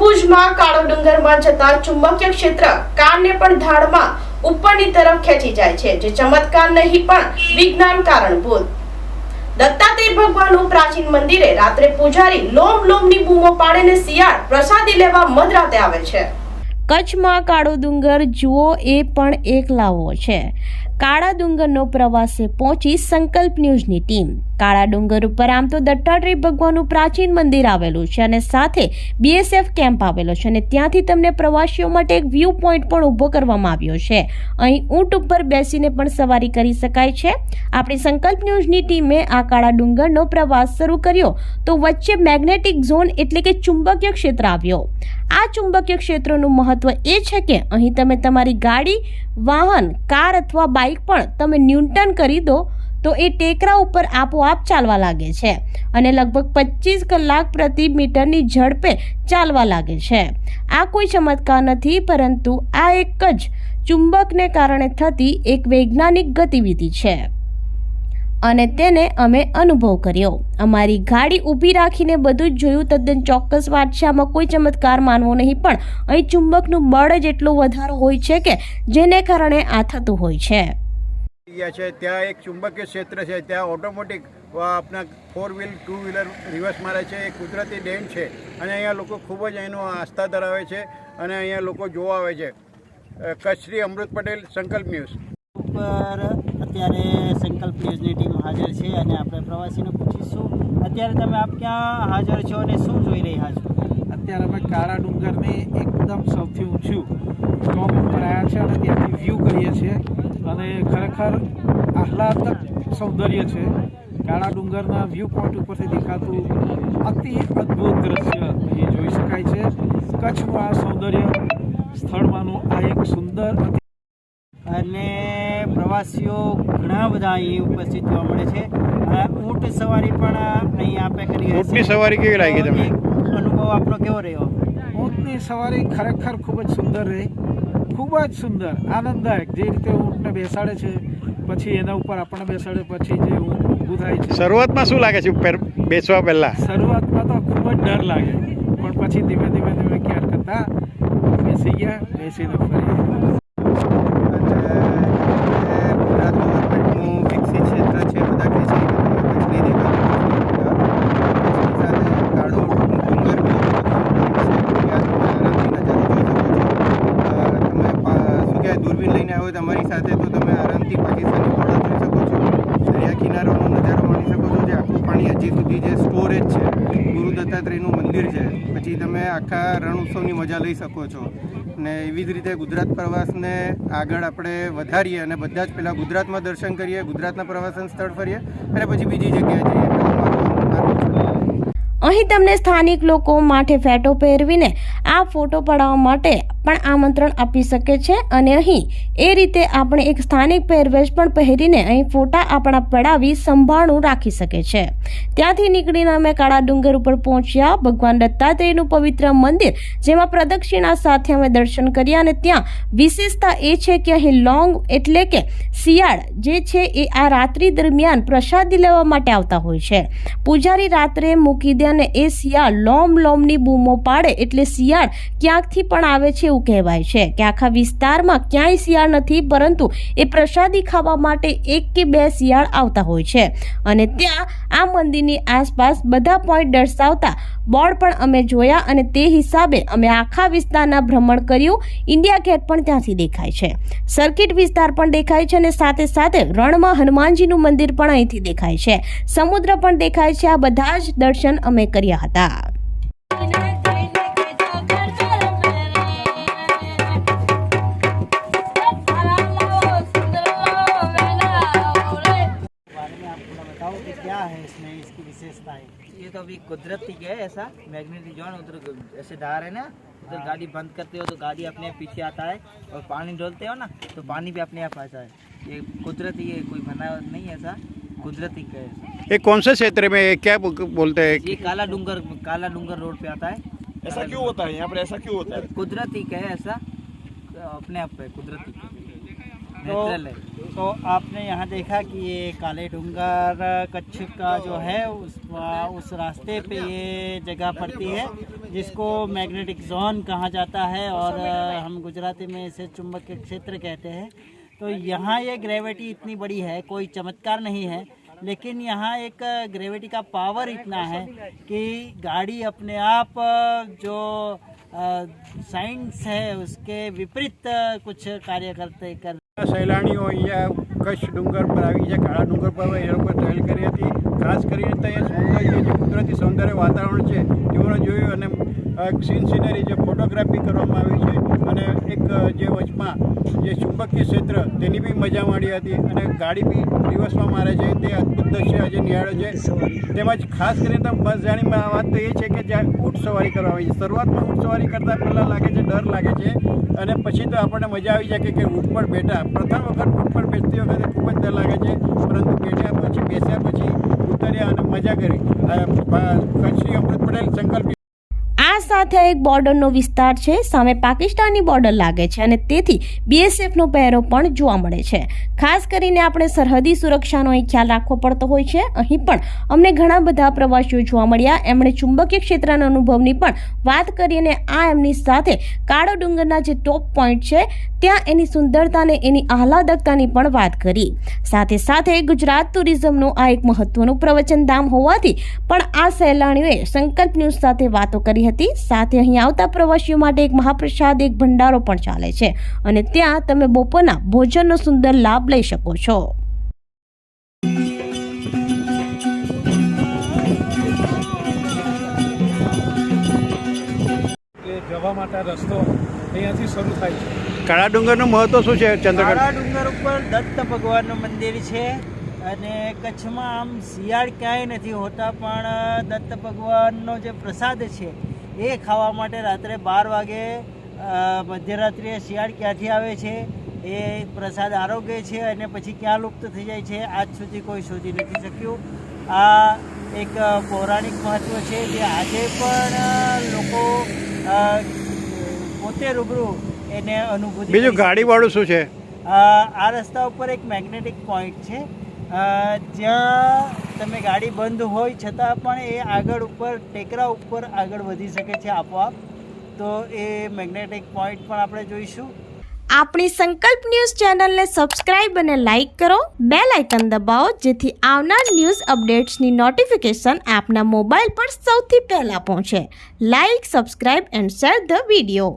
ભુજમાં કાળો ડુંગરમાં જતા ચુંબકીય ક્ષેત્ર કારને પણ ધાડમાં ઉપરની તરફ ખેંચી જાય છે, જે ચમત્કાર નહીં પણ વિજ્ઞાન કારણભૂત. દત્તાત્રેય ભગવાનનું પ્રાચીન મંદિરે રાત્રે પૂજારી લોમ લોમની બૂમો પાડીને શિયાળ પ્રસાદી લેવા મધરાતે આવે છે. કચ્છમાં કાળો ડુંગર જુઓ, એ પણ એક લાવો છે. કાળા ડુંગરનો પ્રવાસે પહોંચી સંકલ્પ ન્યૂઝની ટીમ. કાળા ડુંગર ઉપર આમ તો દત્તાત્રેય ભગવાનનું પ્રાચીન મંદિર આવેલું છે અને સાથે બીએસએફ કેમ્પ આવેલો છે અને ત્યાંથી તમને પ્રવાસીઓ માટે એક વ્યૂ પોઈન્ટ પણ ઊભો કરવામાં આવ્યો છે. અહીં ઊંટ ઉપર બેસીને પણ સવારી કરી શકાય છે. આપણી સંકલ્પ ન્યૂઝની ટીમે આ કાળા ડુંગરનો પ્રવાસ શરૂ કર્યો તો વચ્ચે મેગ્નેટિક ઝોન એટલે કે ચુંબકીય ક્ષેત્ર આવ્યો. આ ચુંબકીય ક્ષેત્રનું મહત્વ એ છે કે અહીં તમે તમારી ગાડી, વાહન, કાર અથવા બાઇક પણ તમે ન્યૂનટન કરી દો તો એ ટેકરા ઉપર આપોઆપ ચાલવા લાગે છે અને લગભગ પચીસ કલાક પ્રતિ મીટરની ઝડપે ચાલવા લાગે છે. આ કોઈ ચમત્કાર નથી, પરંતુ આ એક જ ચુંબકને કારણે થતી એક વૈજ્ઞાનિક ગતિવિધિ છે. અને તેને અમે અનુભવ કર્યો. અમારી ગાડી ઊભી રાખીને બધું જ જોયું તદ્દન ચોક્કસ વાત છે. આમાં કોઈ ચમત્કાર માનવો નહીં, પણ અહીં ચુંબકનું બળ જ એટલો વધારો હોય છે કે જેને કારણે આ થતું હોય છે. ગયા છે. ત્યાં એક ચુંબકીય ક્ષેત્ર છે. ત્યાં ઓટોમેટિક આપણા four wheel two wheeler reverse મારે છે. એ કુદરતી ડેમ છે. અને અહીંયા લોકો ખૂબ જ એનો આસ્થા ધરાવે છે અને અહીંયા લોકો જોવા આવે છે. અ, કચ્છથી અમૃત પટેલ સંકલ્પ ન્યૂઝ. ઉપર અત્યારે સંકલ્પ ન્યૂઝની ટીમ હાજર છે અને આપણે પ્રવાસીને પૂછીશું અત્યારે તમે આપ ક્યાં હાજર છો અને શું જોઈ રહ્યા છો? અત્યારે અમે કાળા ડુંગરને એકદમ સૌથી ઊંચું ટોપ ઉપર આવ્યા છે અને ત્યાંથી વ્યૂ કરીએ છીએ. અને ખરેખર આહલાદક સૌંદર્ય છે. કાળા ડુંગરના વ્યૂ પોઈન્ટ ઉપરથી દેખાતું અતિ અદ્ભુત દ્રશ્ય અહીં જોઈ શકાય છે. કચ્છનું આ સૌંદર્ય સ્થળમાંનું આ એક સુંદર અને પ્રવાસીઓ ઘણા બધા અહીં ઉપસ્થિત જોવા મળે છે. આ ઊંટ સવારી પણ અહીં આપે કરી ઊંટની સવારી કેવી લાગી તમને? અનુભવ આપણો કેવો રહ્યો? ઊંટની સવારી ખરેખર ખૂબ જ સુંદર રહી. ખૂબ જ સુંદર આનંદદાયક જે રીતે ઊંટને બેસાડે છે પછી એના ઉપર આપણને બેસાડે પછી જે ઊંટ ઊભું થાય છે. શરૂઆતમાં શું લાગે છે ઉપર બેસવા પહેલાં? શરૂઆતમાં તો ખૂબ જ ડર લાગે પણ પછી ધીમે ધીમે ધીમે કેર કરતા બેસી ગયા બેસીને ફરી. ગુજરાત ગવર્મેન્ટનું વિકસિત ક્ષેત્ર છે બધા કહે છે કે તમે કચ્છની દેખાતું કચ્છની સાથે કાળો ડુંગર બી છે ત્યાં તમે આરામથી નજારો જોઈ શકો છો અ, તમે પા- શું કહેવાય દૂરબીન લઈને આવ્યો તમારી સાથે તો તમે આરામથી પાકિસ્તાની બોર્ડર જોઈ શકો છો દરિયા કિનારાનો નજારો માણી શકો છો જે આખું પાણી હજી સુધી જે સ્ટોરેજ છે, ગુરુ દત્તાત્રેયનું મંદિર છે, પછી તમે આખા રણ ઉત્સવની મજા લઈ શકો છો. ને એવી જ રીતે ગુજરાત પ્રવાસને આગળ આપણે વધારીએ અને બધા જ પહેલાં ગુજરાતમાં દર્શન કરીએ, ગુજરાતના પ્રવાસન સ્થળ ફરીએ, અને પછી બીજી જગ્યાએ જઈએ. અહીં તમને સ્થાનિક લોકો માટે ફેટો પહેરવીને આ ફોટો પડાવવા માટે પણ આમંત્રણ આપી શકે છે. અને અહીં, એ રીતે આપણે એક સ્થાનિક પહેરવેશ પણ પહેરીને અહીં ફોટા આપણા પડાવી સંભાળનું રાખી શકે છે. ત્યાંથી નીકળીને અમે કાળા ડુંગર ઉપર પહોંચ્યા. ભગવાન દત્તાત્રેયનું પવિત્ર મંદિર, જેમાં પ્રદક્ષિણા સાથે અમે દર્શન કર્યા અને ત્યાં વિશેષતા એ છે કે અહીં લોંગ એટલે કે શિયાળ જે છે એ આ રાત્રિ દરમિયાન પ્રસાદી લેવા માટે આવતા હોય છે. પૂજારી રાત્રે મૂકી દે અને એ શિયાળ લોમ લોમની બૂમો પાડે એટલે શિયાળ ક્યાંકથી પણ આવે છે એવું કહેવાય છે કે આખા વિસ્તારમાં ક્યાંય શિયાળ નથી, પરંતુ એ પ્રસાદી ખાવા માટે એક કે બે શિયાળ આવતા હોય છે. અને ત્યાં આ મંદિરની આસપાસ બધા પોઈન્ટ દર્શાવતા બોર્ડ પણ અમે જોયા અને તે હિસાબે અમે આખા વિસ્તારના ભ્રમણ કર્યું. ઇન્ડિયા ગેટ પણ ત્યાંથી દેખાય છે. સર્કિટ વિસ્તાર પણ દેખાય છે અને સાથે સાથે રણમાં હનુમાનજીનું મંદિર પણ અહીંથી દેખાય છે. સમુદ્ર પણ દેખાય છે. આ બધા જ દર્શન અમે કર્યા હતા. क्या है इसमें इसकी विशेषताएँ? ये तो अभी कुदरती है ऐसा। मैग्नेटिक जोन उधर ऐसे धार है ना उधर गाड़ी बंद करते हो तो गाड़ी अपने पीछे आता है और पानी डोलते हो ना तो पानी भी अपने आप आता है ये कुदरती है कोई बना नहीं है ऐसा। कुदरती का है। ये कौन से क्षेत्र में क्या बोलते हैं? ये काला डूंगर काला डूंगर रोड पे आता है। ऐसा क्यों होता है? यहाँ पर ऐसा क्यों होता है? कुदरती का है ऐसा। अपने आप है कुदरती तो तो आपने यहाँ देखा कि ये काले डूंगर कच्छ का जो है उस उस रास्ते पे ये जगह पड़ती है जिसको मैग्नेटिक जोन कहा जाता है और हम गुजराती में इसे चुंबकीय क्षेत्र कहते हैं। तो यहाँ ये ग्रेविटी इतनी बड़ी है कोई चमत्कार नहीं है लेकिन यहाँ एक ग्रेविटी का पावर इतना है कि गाड़ी अपने आप जो साइंस है उसके विपरीत कुछ कार्य करते कर સહેલાણીઓ અહીંયા કચ્છ ડુંગર પર આવી છે કાળા ડુંગર પર એ લોકો ટ્રાયલ કરી હતી. ખાસ કરીને ત્યાં સૌંદર્ય જે કુદરતી સૌંદર્ય વાતાવરણ છે, તેઓને જોયું અને સીન સિનરી જે ફોટોગ્રાફી કરવામાં આવી છે, અને એક જે વચમાં, જે ચુંબકીય ક્ષેત્ર, તેની બી મજા માણી હતી, અને ગાડી બી દિવસમાં મારે છે, તે અદ્ભુત દ્રશ્ય, આજે નિહાળે છે. તેમજ ખાસ કરીને તમે બસ જાણી વાત તો એ છે કે જ્યાં ઊંટ સવારી કરવા આવી છે. શરૂઆતમાં ઊંટ સવારી કરતાં પહેલાં લાગે છે, ડર લાગે છે, અને પછી તો આપણને મજા આવી જાય કે ઊંટ પર બેઠા. પ્રથમ વખત ઊંટ પર બેસતી વખતે ખૂબ જ ડર લાગે છે, પરંતુ બેઠ્યા પછી, બેસ્યા પછી ઉતર્યા અને મજા કરી. કચ્છી અમૃત પટેલ સંકલ્પ આ સાથે એક બોર્ડરનો વિસ્તાર છે. સામે પાકિસ્તાની બોર્ડર લાગે છે અને તેથી બીએસએફનો પહેરો પણ જોવા મળે છે. ખાસ કરીને આપણે સરહદી સુરક્ષાનો અહીં ખ્યાલ રાખવો પડતો હોય છે. અહીં પણ અમને ઘણા બધા પ્રવાસીઓ જોવા મળ્યા. એમણે ચુંબકીય ક્ષેત્રના અનુભવની પણ વાત કરી અને આ એમની સાથે કાળો ડુંગરના જે ટોપ પોઈન્ટ છે, ત્યાં એની સુંદરતાને એની આહલાદકતાની પણ વાત કરી. સાથે સાથે ગુજરાત ટુરિઝમનું આ એક મહત્વનું પ્રવચન ધામ હોવાથી પણ આ સહેલાણીઓએ સંકલ્પ ન્યૂઝ સાથે વાતો કરી હતી. સાથે અહીં આવતા પ્રવાસીઓ માટે એક મહાપ્રસાદ એક ભંડારો પણ ચાલે છે. અને ત્યાં તમે બપોરના ભોજનનો સુંદર લાભ લઈ શકો છો. કે જવા માટે રસ્તો અહીંયાથી શરૂ થાય છે. કાળા ડુંગરનું મહત્વ શું છે ચંદ્રગઢ કાળા ડુંગર ઉપર દત્ત ભગવાનનું મંદિર છે અને કચ્છમાં આમ શિયાળ ક્યાંય નથી હોતા પણ દત્ત ભગવાનનો જે પ્રસાદ છે એ ખાવા માટે રાત્રે બાર વાગે મધ્યરાત્રિએ શિયાળ ક્યાંથી આવે છે એ પ્રસાદ આરોગ્ય છે અને પછી ક્યાં લુપ્ત થઈ જાય છે આજ સુધી કોઈ શોધી નથી શક્યું. આ એક પૌરાણિક મહત્વ છે જે આજે પણ લોકો પોતે રૂબરૂ એને અનુભૂતિ બીજું ગાડીવાળું શું છે? આ રસ્તા ઉપર એક મેગ્નેટિક પોઈન્ટ છે. જ્યાં તમે ગાડી બંધ હોય છતાં પણ એ આગળ ઉપર, ટેકરા ઉપર આગળ વધી શકે છે આપોઆપ. તો એ મેગ્નેટિક પોઈન્ટ પણ આપણે જોઈશું. આપણી સંકલ્પ ન્યૂઝ ચેનલને સબસ્ક્રાઇબ અને લાઇક કરો. બે લાઇકન દબાવો, જેથી આવનાર ન્યૂઝ અપડેટ્સની નોટિફિકેશન આપના મોબાઈલ પર સૌથી પહેલાં પહોંચે. Like subscribe and share the video